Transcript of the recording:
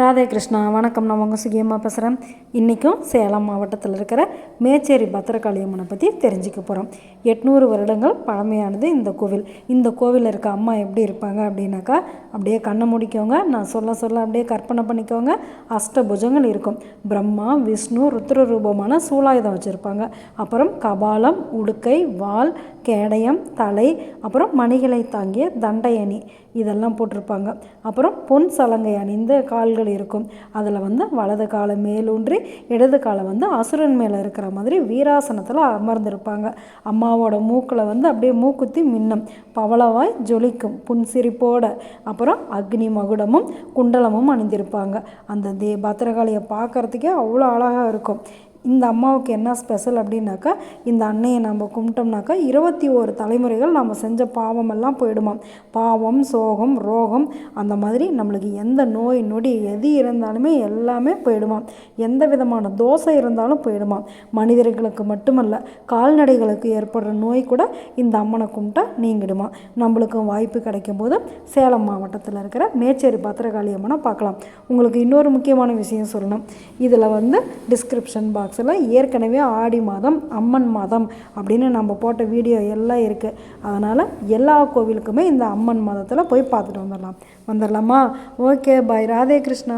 ராதே கிருஷ்ணா வணக்கம். நான் உங்கள் சுகியமாக பேசுகிறேன் இன்றைக்கும் சேலம் மாவட்டத்தில் இருக்கிற மேச்சேரி பத்திரகாளி அம்மனை பற்றி தெரிஞ்சுக்க போகிறோம் எட்நூறு வருடங்கள் பழமையானது இந்த கோவில். இந்த கோவிலில் இருக்க அம்மா எப்படி இருப்பாங்க அப்படின்னாக்கா அப்படியே கண்ணை முடிக்கோங்க. நான் சொல்ல சொல்ல அப்படியே கற்பனை பண்ணிக்கோங்க. அஷ்டபுஜங்கள் இருக்கும். பிரம்மா விஷ்ணு ருத்ர ரூபமான சூலாயுதம் வச்சுருப்பாங்க. அப்புறம் கபாலம் உடுக்கை வால் கேடயம் தலை அப்புறம் மணிகளை தாங்கிய தண்டையணி இதெல்லாம் போட்டிருப்பாங்க. அப்புறம் பொன் சலங்கை அணிந்த கால்கள் இருக்கும். அதில் வந்து வலது காலை மேலூன்றி இடது காலை வந்து அசுரன் மேலே இருக்கிற மாதிரி வீராசனத்தில் அமர்ந்திருப்பாங்க. அம்மாவோட மூக்கில் வந்து அப்படியே மூக்குத்தி மின்னும். பவளவாய் ஜொலிக்கும் புன்சிரிப்போட. அப்புறம் அக்னி மகுடமும் குண்டலமும் அணிந்திருப்பாங்க. அந்த தே பத்திரகாளியை பார்க்குறதுக்கே அவ்வளோ அழகாக இருக்கும். இந்த அம்மாவுக்கு என்ன ஸ்பெஷல் அப்படின்னாக்கா இந்த அன்னையை நம்ம கும்பிட்டோம்னாக்கா இருபத்தி ஓரு தலைமுறைகள் நம்ம செஞ்ச பாவமெல்லாம் போயிடுமாம் பாவம் சோகம் ரோகம் அந்த மாதிரி நம்மளுக்கு எந்த நோய் நொடி எது இருந்தாலுமே எல்லாமே போயிடுமாம் எந்த விதமான தோசை இருந்தாலும் போயிடுமாம் மனிதர்களுக்கு மட்டுமல்ல கால்நடைகளுக்கு ஏற்படுற நோய் கூட இந்த அம்மனை கும்பிட்டா நீங்கிடுமா. நம்மளுக்கும் வாய்ப்பு கிடைக்கும் போது சேலம் மாவட்டத்தில் இருக்கிற மேச்சேரி பத்திரகாளி அம்மனை பார்க்கலாம். உங்களுக்கு இன்னொரு முக்கியமான விஷயம் சொல்லணும். இதில் வந்து டிஸ்கிரிப்ஷன் பாக்ஸ் பாக்ஸில் ஏற்கனவே ஆடி மாதம் அம்மன் மாதம் அப்படின்னு நம்ம போட்ட வீடியோ எல்லாம் இருக்குது அதனால் எல்லா கோவிலுக்குமே இந்த அம்மன் மாதத்தில் போய் பார்த்துட்டு வந்துடலாம். வந்துடலாமா? Okay bye Radhe Krishna.